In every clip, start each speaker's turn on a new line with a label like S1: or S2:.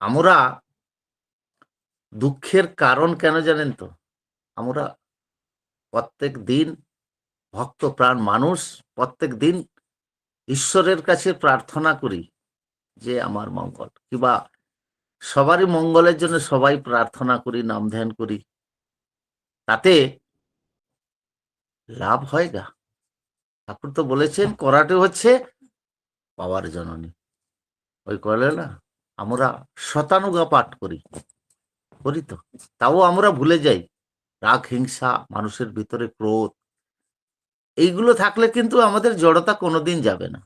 S1: আমরা দুঃখের কারণ কেন জানেন তো? আমরা প্রত্যেক দিন ভক্ত প্রাণ মানুষ, প্রত্যেক দিন ঈশ্বরের কাছে প্রার্থনা করি যে আমার মঙ্গল। কিবা সবারই মঙ্গলের জন্য সবাই প্রার্থনা করি, নাম ধ্যান করি। তাতে লাভ হয় গা। ঠাকুর তো বলেছেন, করাটে হচ্ছে পাওয়ার জননী। ওই করলে না? আমরা শতানুগা পাঠ করি। করি তো? তাও আমরা ভুলে যাই। রাগ, হিংসা, মানুষের ভিতরে ক্রোধ, এইগুলো থাকলে কিন্তু আমাদের জড়তা কোনোদিন যাবে না।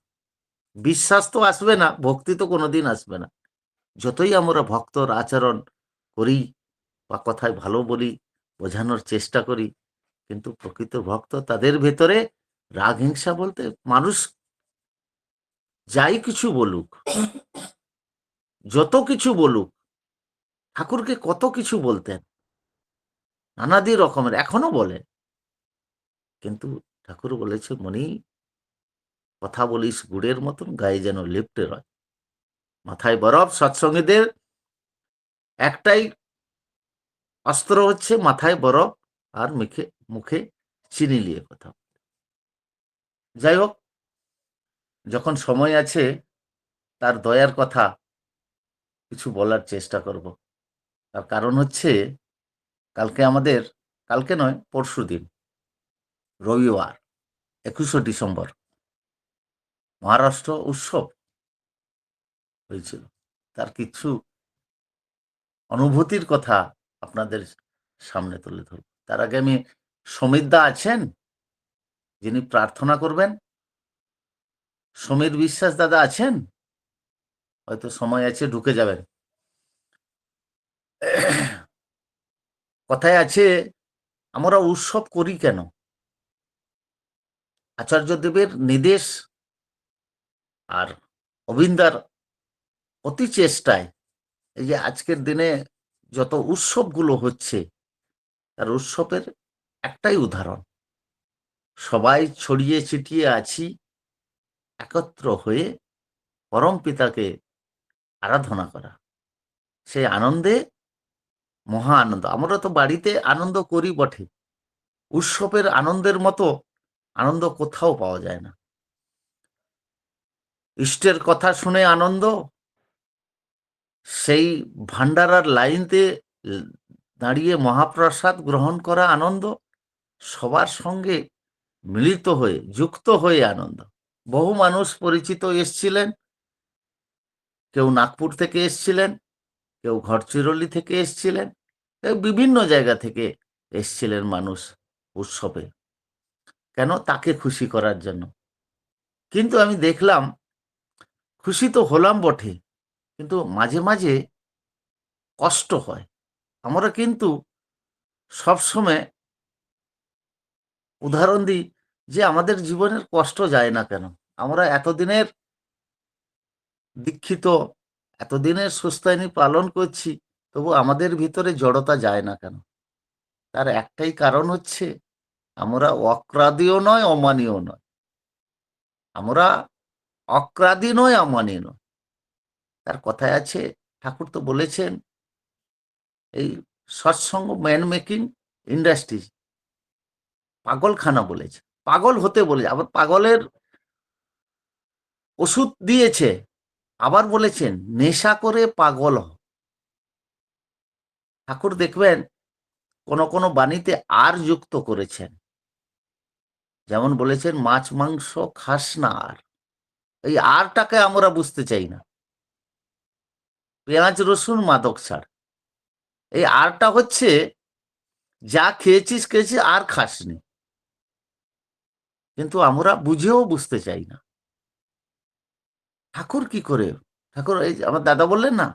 S1: বিশ্বাস তো আসবে না, ভক্তি তো কোনোদিন আসবে না। যতই আমরা ভক্তর আচরণ করি বা কথায় ভালো বলি, বোঝানোর চেষ্টা করি, কিন্তু প্রকৃত ভক্ত তাদের ভেতরে রাগ, হিংসা বলতে মানুষ যাই কিছু বলুক যত কিছু বলুক, ঠাকুরকে কত কিছু বলতেন, নানাদি রকমের, এখনও বলে। কিন্তু ঠাকুর বলেছে মনি কথা বলিস গুড়ের মতন, গায়ে যেন লিপ্টে রয় মাথায় বরফ, সৎসঙ্গীদের একটাই অস্ত্র হচ্ছে মাথায় বরফ আর মুখে মুখে চিনি নিয়ে কথা যাই হোক, যখন সময় আছে, তার দয়ার কথা কিছু বলার চেষ্টা করব। তার কারণ হচ্ছে, কালকে আমাদের, কালকে নয়, পরশু দিন, রবিবার, একুশে ডিসেম্বর, মহারাষ্ট্র উৎসব হয়েছিল। তার কিছু অনুভূতির কথা আপনাদের সামনে তুলে ধরব। তার আগে আমি সমিতদা আছেন? যিনি প্রার্থনা করবেন? সমীর বিশ্বাস দাদা আছেন? হয়তো সময় আছে, ঢুকে যাবেন। কথায় আছে, আমরা উৎসব করি কেন? আচার্যদেবের নির্দেশ আর অবিন্দার অতি চেষ্টায় এই যে আজকের দিনে যত উৎসবগুলো হচ্ছে, তার উৎসবের একটাই উদাহরণ। সবাই ছড়িয়ে ছিটিয়ে আছি, একত্র হয়ে পরম পিতাকে আরাধনা করা। সেই আনন্দে মহা আনন্দ। আমরা তো বাড়িতে আনন্দ করি বটে। উৎসবের আনন্দের মতো আনন্দ কোথাও পাওয়া যায় না। ইষ্টের কথা শুনে আনন্দ, সেই ভান্ডারার লাইনতে দাঁড়িয়ে মহাপ্রসাদ গ্রহণ করা আনন্দ, সবার সঙ্গে মিলিত হয়ে, যুক্ত হয়ে আনন্দ। বহু মানুষ পরিচিত এসছিলেন। কেউ নাগপুর থেকে এসছিলেন, কেউ ঘরচিরলি থেকে এসছিলেন বিভিন্ন জায়গা থেকে এসছিলেন মানুষ উৎসবে। কেন? তাকে খুশি করার জন্য। কিন্তু আমি দেখলাম, খুশি তো হলাম বটে, কিন্তু মাঝে মাঝে কষ্ট হয়। আমরা কিন্তু সবসময় উদাহরণ দিই যে আমাদের জীবনের কষ্ট যায় না কেন? আমরা এতদিনের দীক্ষিত, এতদিনের সুস্থায়নী পালন করছি, তবু আমাদের ভিতরে জড়তা যায় না কেন? তার একটাই কারণ হচ্ছে, আমরা অক্রাদিও নয়, অমানীয় নয়। আমরা অক্রাদি নয়, অমানীয় নয়। তার কথায় আছে, ঠাকুর তো বলেছেন, এই সৎসঙ্গ ম্যান মেকিং ইন্ডাস্ট্রিজ পাগলখানা বলেছে, পাগল হতে বলেছে, আবার পাগলের ওষুধ দিয়েছে। আবার বলেছেন, নেশা করে পাগল ঠাকুর দেখবেন, কোন কোন বাণীতে আর যুক্ত করেছেন। যেমন বলেছেন, মাছ, মাংস খাস না আর। এই আরটাকে আমরা বুঝতে চাই না। পেঁয়াজ, রসুন, মাদক ছাড়। এই আরটা হচ্ছে, যা খেয়েছিস খেয়েছিস, আর খাসনি। কিন্তু আমরা বুঝেও বুঝতে চাই না। ঠাকুর কি করে? ঠাকুর, এই আমার দাদা বললেন না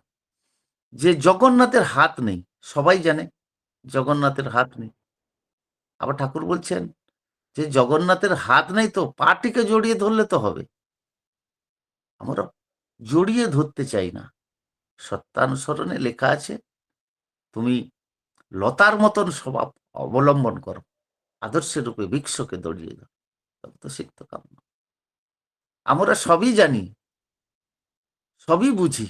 S1: যে জগন্নাথের হাত নেই, সবাই জানে জগন্নাথের হাত নেই। আবার ঠাকুর বলছেন যে জগন্নাথের হাত নেই তো, পাটিকে জড়িয়ে ধরলে তো হবে। আমরা জড়িয়ে ধরতে চাই না। সত্যানুসরণে লেখা আছে, তুমি লতার মতন স্বভাব অবলম্বন করো, আদর্শের রূপে বৃক্ষকে দড়িয়ে দাও। তবে তো সিক্ত কাম্য। আমরা সবই জানি সবই বুঝি,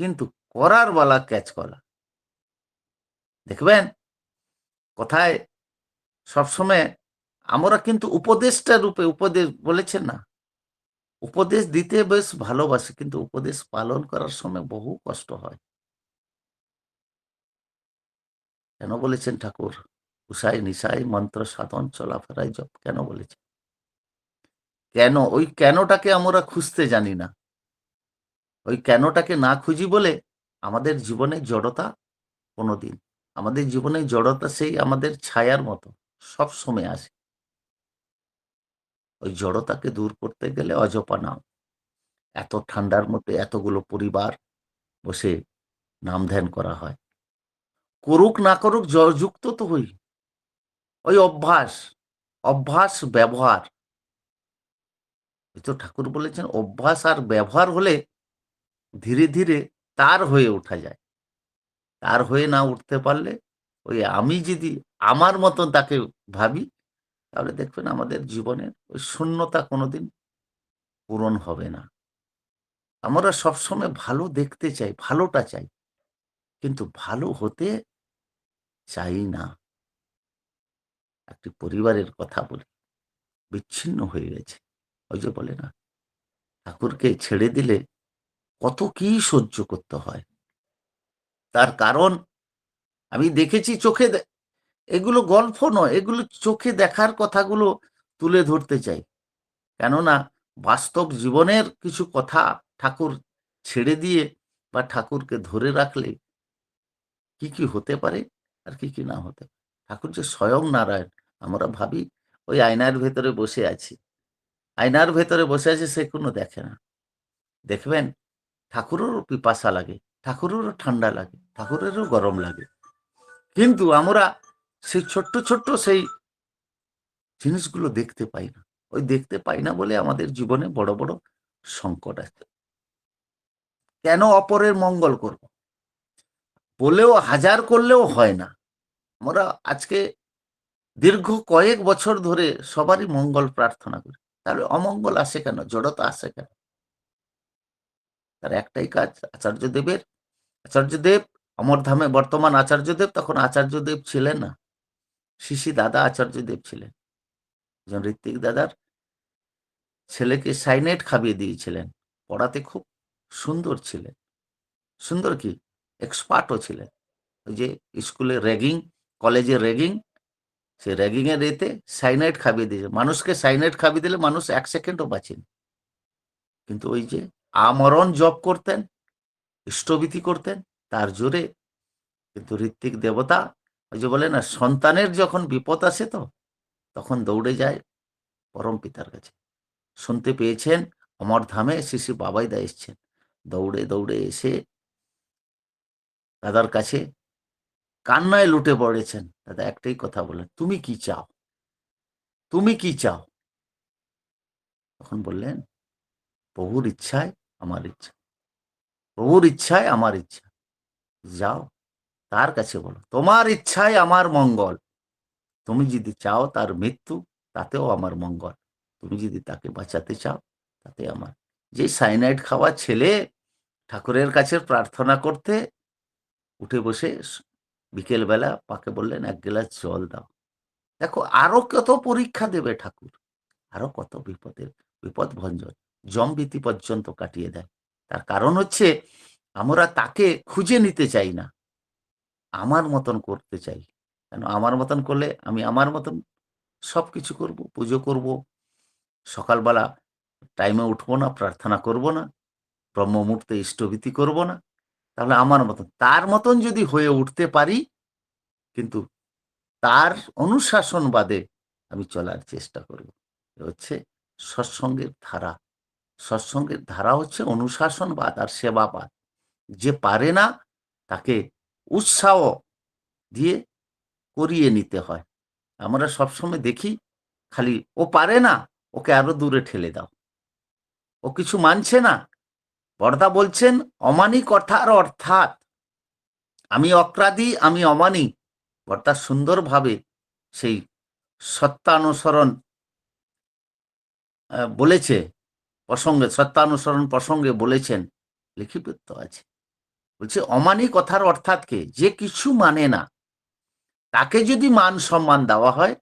S1: কিন্তু করার বালা ক্যাচ করা। দেখবেন, কোথায় সবসময় আমরা কিন্তু উপদেশটা রূপে, উপদেশ বলেছেন না, উপদেশ দিতে বেশ ভালোবাসি, কিন্তু উপদেশ পালন করার সময় বহু কষ্ট হয়। কেন বলেছেন ঠাকুর? উষাই নিশাই মন্ত্র সাধন চলাফেরাই জপ কেন বলেছেন? কেন? ওই কেনটাকে আমরা খুঁজতে জানি না। ওই কেনটাকে না খুঁজি বলে আমাদের জীবনে জড়তা কোনোদিন, আমাদের জীবনে জড়তা সেই আমাদের ছায়ার মতো সব সময় আসে। ওই জড়তাকে দূর করতে গেলে অজপা নাম। এত ঠান্ডার মধ্যে এতগুলো পরিবার বসে নাম ধ্যান করা হয়। করুক না করুক যুক্ত তো হই। ওই অভ্যাস অভ্যাস ব্যবহার। তো ঠাকুর বলেছেন, অভ্যাস আর ব্যবহার হলে ধীরে ধীরে তার হয়ে ওঠা যায়। তার হয়ে না উঠতে পারলে ওই আমি যদি আমার মতন তাকে ভাবি, তাহলে দেখবেন আমাদের জীবনের ওই শূন্যতা কোনোদিন পূরণ হবে না। আমরা সবসময় ভালো দেখতে চাই, ভালোটা চাই, কিন্তু ভালো হতে চাই না। একটি পরিবারের কথা বলি, বিচ্ছিন্ন হয়ে গেছে। ওই যে বলে না, ঠাকুরকে ছেড়ে দিলে কত কি সহ্য করতে হয়। তার কারণ আমি দেখেছি চোখে এগুলো গল্প নয়, এগুলো চোখে দেখার কথাগুলো তুলে ধরতে চাই। কেননা বাস্তব জীবনের কিছু কথা ঠাকুর ছেড়ে দিয়ে বা ঠাকুরকে ধরে রাখলে কি কি হতে পারে আর কি কি না হতে ঠাকুর যে স্বয়ং নারায়ণ, আমরা ভাবি ওই আয়নার ভেতরে বসে আছি। আয়নার ভেতরে বসে আছে সে কোনো দেখে না। দেখবেন ঠাকুরেরও পিপাসা লাগে, ঠাকুরেরও ঠান্ডা লাগে, ঠাকুরেরও গরম লাগে। কিন্তু আমরা সেই ছোট্ট ছোট্ট সেই জিনিসগুলো দেখতে পাই না। ওই দেখতে পাই না বলে আমাদের জীবনে বড় বড় সংকট আছে কেন অপরের মঙ্গল করব? বলেও হাজার করলেও হয় না। আমরা আজকে দীর্ঘ কয়েক বছর ধরে সবারই মঙ্গল প্রার্থনা করি। তাহলে অমঙ্গল আসে কেন? জড়তা আসে কেন? তার একটাই কাজ আচার্যদেবের। আচার্যদেব অমরধামে বর্তমান আচার্যদেব, তখন আচার্যদেব ছিলেন না। শিশি দাদা আচার্যদেব ছিলেন। একজন ঋত্বিক দাদার ছেলেকে সাইনেট খাবিয়ে দিয়েছিলেন। পড়াতে খুব সুন্দর ছিলেন। সুন্দর কি? এক্সপার্টও ছিলেন। ওই যে স্কুলে র্যাগিং, কলেজে র্যাগিং, সে র্যাগিং এর এতে সাইনাইট খাবিয়ে দিয়েছে। মানুষকে সাইনাইট খাবিয়ে দিলে মানুষ এক সেকেন্ডও বাঁচেন কিন্তু ওই যে আমরণ জপ করতেন, ইষ্টভীতি করতেন, তার জোরে কিন্তু ঋত্বিক দেবতা ওই যে বলে না, সন্তানের যখন বিপদ আসে তো, তখন দৌড়ে যায় পরম পিতার কাছে। শুনতে পেয়েছেন, অমর ধামে শিশু বাবাই দা এসছেন। দৌড়ে দৌড়ে এসে দাদার কাছে কান্নায় লুটে পড়েছেন। দাদা একটাই কথা বলেন তুমি কি চাও? তুমি কি চাও? তখন বললেন, প্রভুর ইচ্ছায় আমার ইচ্ছা। প্রভুর ইচ্ছায় আমার ইচ্ছা। যাও, তার কাছে বলো, তোমার ইচ্ছায় আমার মঙ্গল। তুমি যদি চাও তার মৃত্যু, তাতেও আমার মঙ্গল। তুমি যদি তাকে বাঁচাতে চাও, তাতে আমার। যে সাইনাইড খাওয়া ছেলে ঠাকুরের কাছে প্রার্থনা করতে উঠে বসে বিকেলবেলা পাকে বললেন, এক গ্লাস জল দাও। দেখো, আরও কত পরীক্ষা দেবে ঠাকুর। আরও কত বিপদের, বিপদ ভঞ্জন। জমবিতি পর্যন্ত কাটিয়ে দেয়। তার কারণ হচ্ছে, আমরা তাকে খুঁজে নিতে চাই না। আমার মতন করতে চাই। কেন? আমার মতন করলে আমি আমার মতন সব কিছু করব, পুজো করব। সকালবেলা টাইমে উঠবো না, প্রার্থনা করব না ব্রহ্ম মুহূর্তে ইষ্টভীতি করব না। তাহলে আমার মতন, তার মতন যদি হয়ে উঠতে পারি, কিন্তু তার অনুশাসন বাদে আমি চলার চেষ্টা করব। হচ্ছে সৎসঙ্গের ধারা। সৎসঙ্গের ধারা হচ্ছে অনুশাসনবাদ আর সেবাবাদ যে পারে না, তাকে উৎসাহ দিয়ে করিয়ে নিতে হয়। আমরা সবসময় দেখি, খালি ও পারে না, ওকে আরও দূরে ঠেলে দাও। ও কিছু মানছে না। বর্দা বলছেন অমানি কথার অর্থাৎ আমি অক্রাদি, আমি অমানি। বর্দা সুন্দরভাবে সেই সত্যানুসরণ বলেছে। প্রসঙ্গে, সত্যানুসরণ প্রসঙ্গে বলেছেন লিখিবদ্ধ আছে। বলছে, অমানি কথার অর্থাৎ কে? যে কিছু মানে না। তাকে যদি মান সম্মান দেওয়া হয়,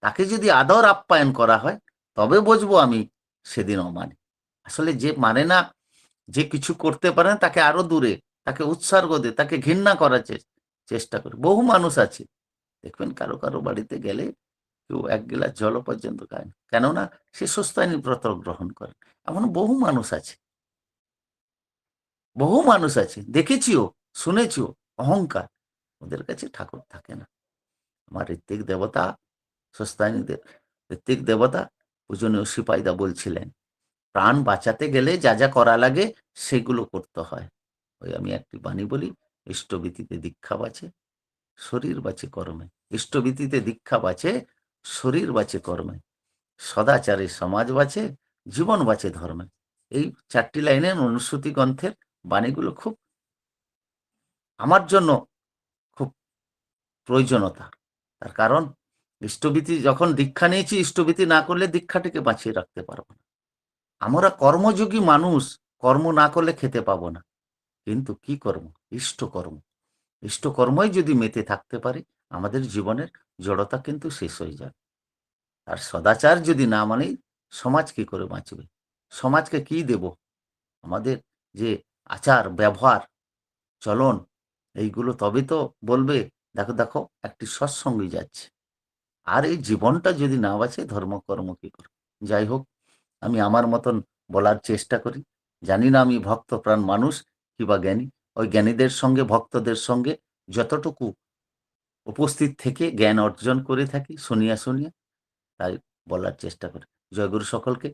S1: তাকে যদি আদর আপ্যায়ন করা হয়, তবে বুঝব আমি সেদিন অমানি। আসলে যে মানে না, যে কিছু করতে পারে না, তাকে আরও দূরে, তাকে উৎসর্গ দে, তাকে ঘৃণা করার চেষ্টা করে। বহু মানুষ আছে। দেখবেন, কারও কারও বাড়িতে গেলে কেউ এক গিলাস জল পর্যন্ত খায় না। কেননা সে সুস্থানীয় ব্রত গ্রহণ করে। এমন বহু মানুষ আছে। বহু মানুষ আছে। দেখেছিও, শুনেছিও, অহংকার। ওদের কাছে ঠাকুর থাকে না। আমার ঋত্বিক দেবতা সস্তানী ঋত্বিক দেবতা পূজনীয় সিপাইদা বলছিলেন, প্রাণ বাঁচাতে গেলে যা যা করা লাগে সেগুলো করতে হয়। ওই আমি একটি বাণী বলি, ইষ্টভীতিতে দীক্ষা বাঁচে, শরীর বাঁচে কর্মে। ইষ্টভীতিতে দীক্ষা বাঁচে শরীর বাঁচে কর্মে, সদাচারে সমাজ বাঁচে, জীবন বাঁচে ধর্মে। এই চারটি লাইনের অনুশ্রুতি গ্রন্থের বাণীগুলো খুব আমার জন্য খুব প্রয়োজনতা তার কারণ, ইষ্টভীতি যখন দীক্ষা নিয়েছি, ইষ্টভীতি না করলে দীক্ষাটিকে বাঁচিয়ে রাখতে পারব না। আমরা কর্মযোগী মানুষ, কর্ম না করলে খেতে পাবো না। কিন্তু কি কর্ম? ইষ্ট কর্ম। ইষ্ট কর্মই যদি মেতে থাকতে পারি আমাদের জীবনের জড়তা কিন্তু শেষ হয়ে যাবে আর সদাচার যদি না মানি, সমাজ কি করে বাঁচবে? সমাজকে কি দেব? আমাদের যে আচার, ব্যবহার, চলন, এইগুলো তবে তো বলবে, দেখো দেখো, একটি সৎসঙ্গী যাচ্ছে। আর এই জীবনটা যদি না বাঁচে, ধর্মকর্ম কি করে? যাই হোক, আমি আমার মতন বলার চেষ্টা করি। জানি না আমি ভক্ত প্রাণ মানুষ কিবা জ্ঞানী। ওই জ্ঞানীদের সঙ্গে, ভক্তদের সঙ্গে যতটুকু উপস্থিত থেকে জ্ঞান অর্জন করে থাকি শুনিয়া শুনিয়া তাই বলার চেষ্টা করি। জয়গুরু সকলকে